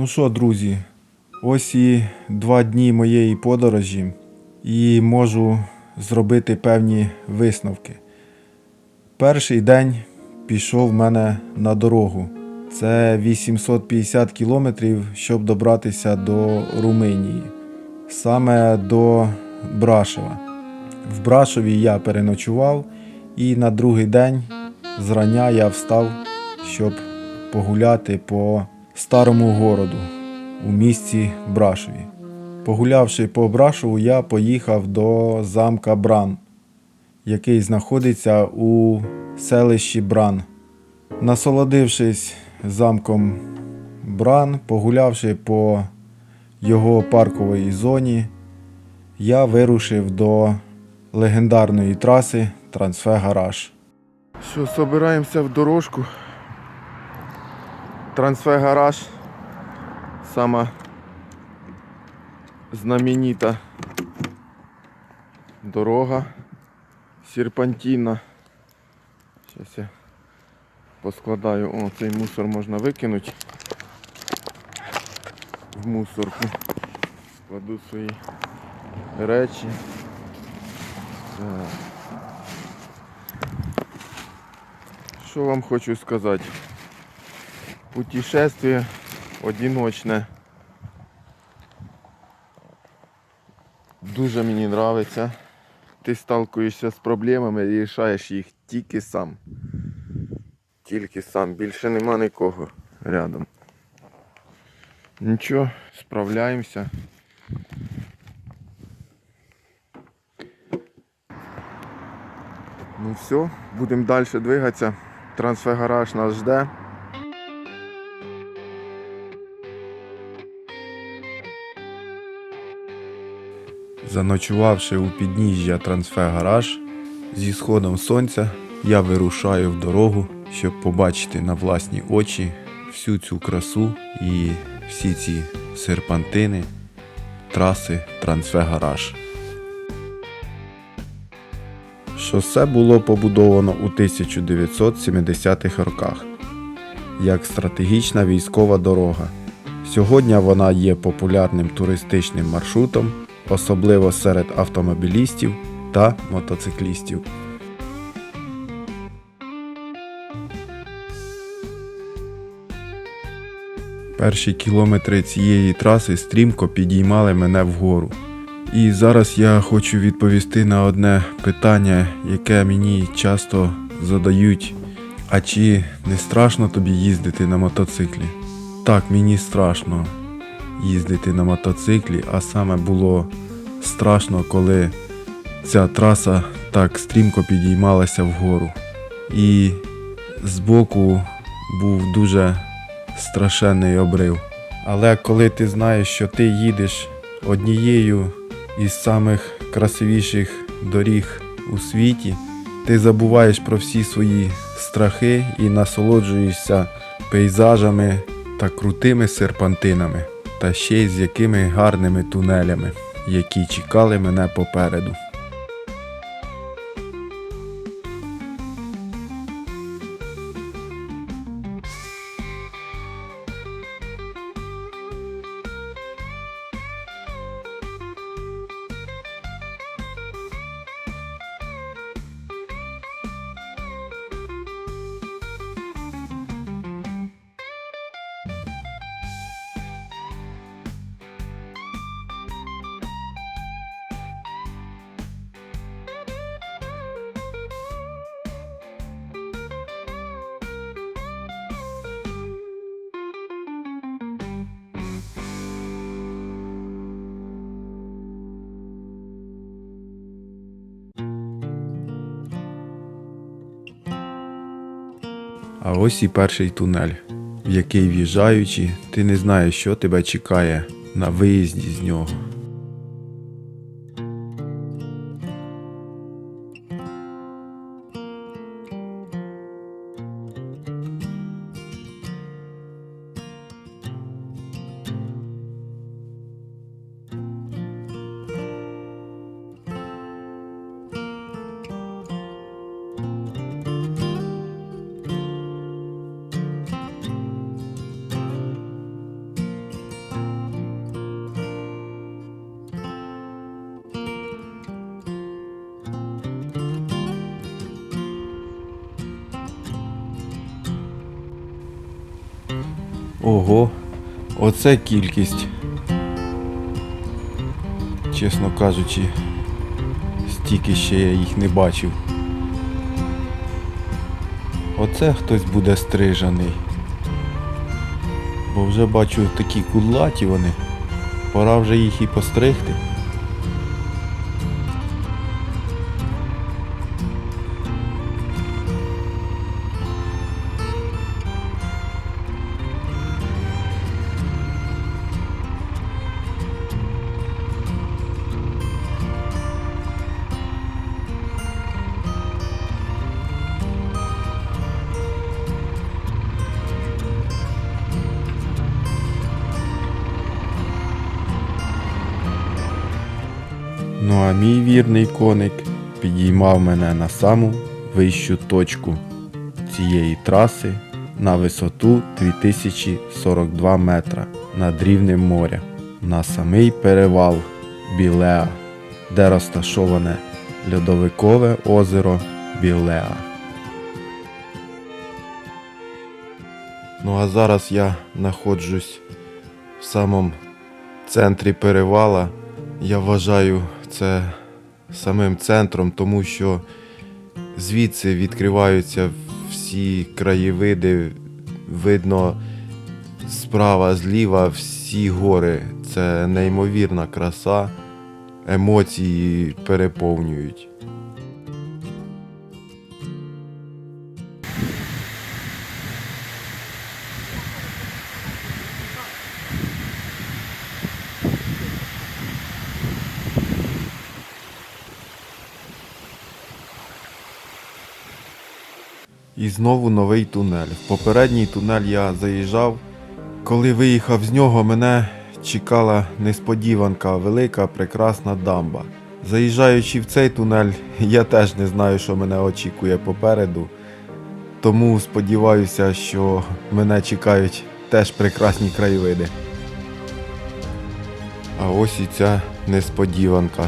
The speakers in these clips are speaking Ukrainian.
Ну що, друзі, ось і два дні моєї подорожі, і можу зробити певні висновки. Перший день пішов в мене на дорогу. Це 850 кілометрів, щоб добратися до Румунії, саме до Брашева. В Брашові я переночував, і на другий день зрання я встав, щоб погуляти по старому городу у місті Брашові. Погулявши по Брашову, я поїхав до замка Бран, який знаходиться у селищі Бран. Насолодившись замком Бран, погулявши по його парковій зоні, я вирушив до легендарної траси Трансфе Гараж. Що, собираємося в дорожку. Трансфе Гараж. Сама знаменита дорога серпантинна. Зараз я поскладаю. О, цей мусор можна викинути в мусорку. Кладу свої речі. Так. Що вам хочу сказати? Путешествие одиночне. Дуже мені подобається. Ти сталкуєшся з проблемами і рішаєш їх тільки сам. Тільки сам. Більше нема нікого рядом. Нічого, справляємося. Ну все, будемо далі двигатися. Трансфегараж нас жде. Заночувавши у підніжжя трансфегараж, зі сходом сонця я вирушаю в дорогу, щоб побачити на власні очі всю цю красу і всі ці серпантини траси трансфегараж. Шосе було побудовано у 1970-х роках як стратегічна військова дорога. Сьогодні вона є популярним туристичним маршрутом, особливо серед автомобілістів та мотоциклістів. Перші кілометри цієї траси стрімко підіймали мене вгору. І зараз я хочу відповісти на одне питання, яке мені часто задають. А чи не страшно тобі їздити на мотоциклі? Так, мені страшно їздити на мотоциклі, а саме було страшно, коли ця траса так стрімко підіймалася вгору. І збоку був дуже страшенний обрив. Але коли ти знаєш, що ти їдеш однією із самих красивіших доріг у світі, ти забуваєш про всі свої страхи і насолоджуєшся пейзажами та крутими серпантинами, та ще й з якими гарними тунелями, які чекали мене попереду. А ось і перший тунель, в який в'їжджаючи, ти не знаєш, що тебе чекає на виїзді з нього. Ого, оце кількість. Чесно кажучи, стільки ще я їх не бачив. Оце хтось буде стрижаний. Бо вже бачу такі кудлаті вони. Пора вже їх і постригти. А мій вірний коник підіймав мене на саму вищу точку цієї траси на висоту 2042 метра над рівнем моря, на самий перевал Білеа, де розташоване льодовикове озеро Білеа. Ну а зараз я знаходжусь в самому центрі перевала. Я вважаю це самим центром, тому що звідси відкриваються всі краєвиди, видно справа, зліва всі гори. Це неймовірна краса, емоції переповнюють. І знову новий тунель. В попередній тунель я заїжджав. Коли виїхав з нього, мене чекала несподіванка, велика прекрасна дамба. Заїжджаючи в цей тунель, я теж не знаю, що мене очікує попереду. Тому сподіваюся, що мене чекають теж прекрасні краєвиди. А ось і ця несподіванка.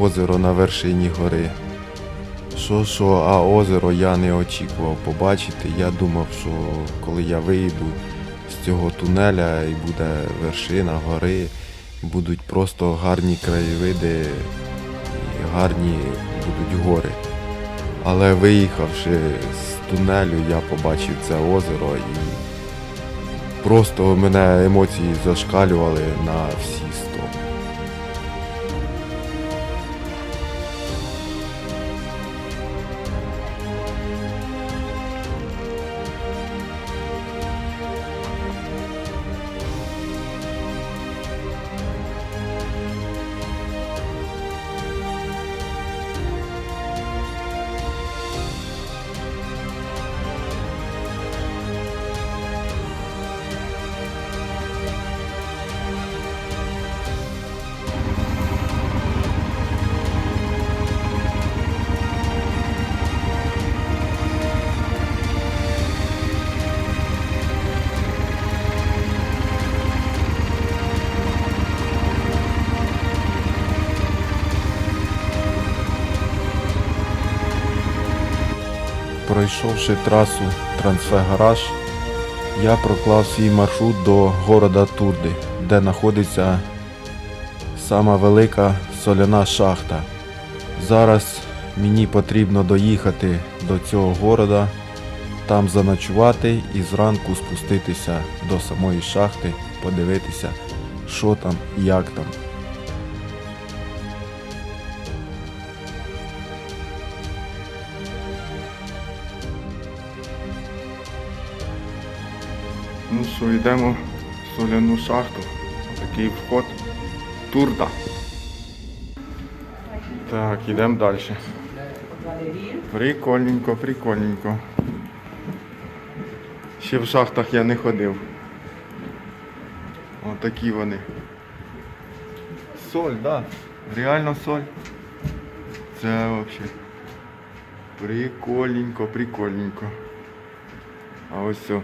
Озеро на вершині гори. Що що, а озеро я не очікував побачити. Я думав, що коли я вийду з цього тунеля і буде вершина гори, будуть просто гарні краєвиди і гарні будуть гори. Але виїхавши з тунелю, я побачив це озеро і просто мене емоції зашкалювали на всі Пройшовши трасу Трансфегараж, я проклав свій маршрут до города Турди, де знаходиться сама велика соляна шахта. Зараз мені потрібно доїхати до цього города, там заночувати і зранку спуститися до самої шахти, подивитися, що там і як там. Ну що, йдемо в соляну шахту. Такий вход. Турда. Так, йдемо далі. Прикольненько, прикольненько. Ще в шахтах я не ходив. Отакі вони. Соль, да. Реально соль. Це взагалі. Прикольненько, прикольненько. А ось все.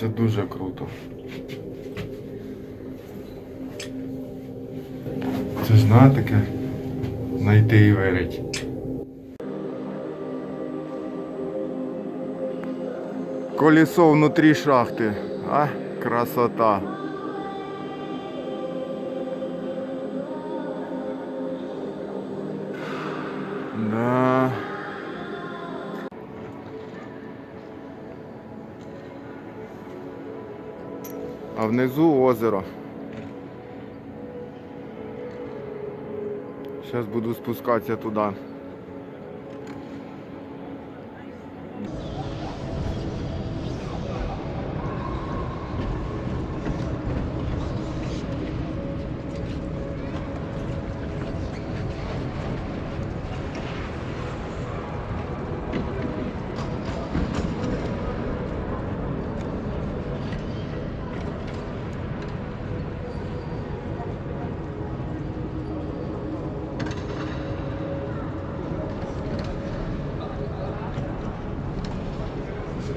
Це дуже круто. Це ж на таке знайти і вирить. Колесо внутрі шахти. А, красота. Да. А внизу озеро. Зараз буду спускатися туди.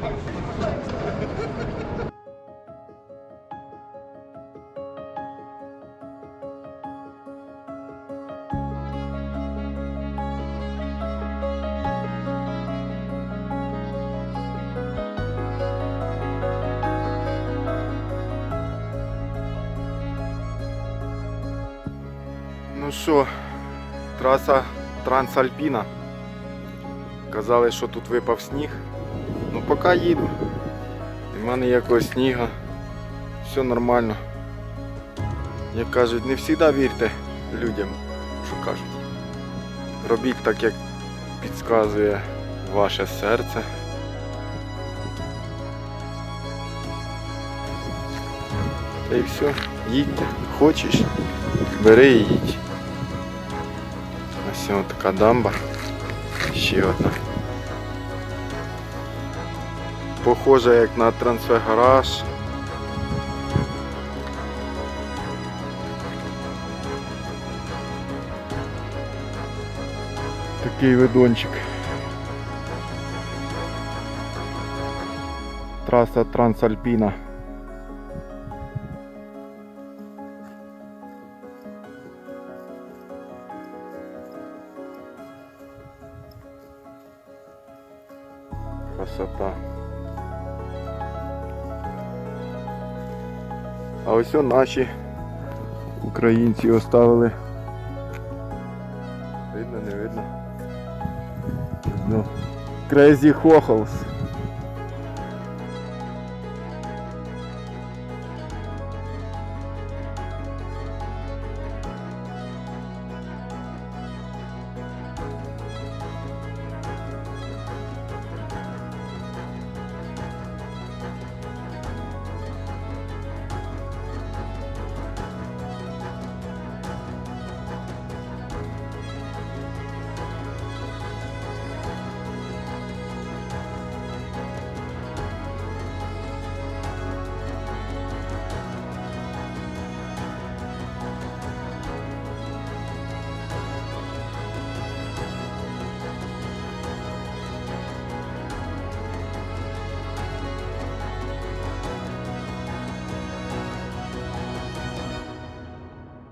Ну що, траса Трансальпіна. Казали, що тут випав сніг. Ну поки їду. Нема ніякого снігу. Все нормально. Як кажуть, не завжди вірте людям, що кажуть. Робіть так, як підказує ваше серце. Та і все, їдьте. Хочеш, бери і їдь. Ось така дамба. Ще одна. Похоже як на трансфер-гараж. Такий видончик. Траса Трансальпіна. Ось наші українці оставили. Видно, не видно. Ну, Crazy Хохолс.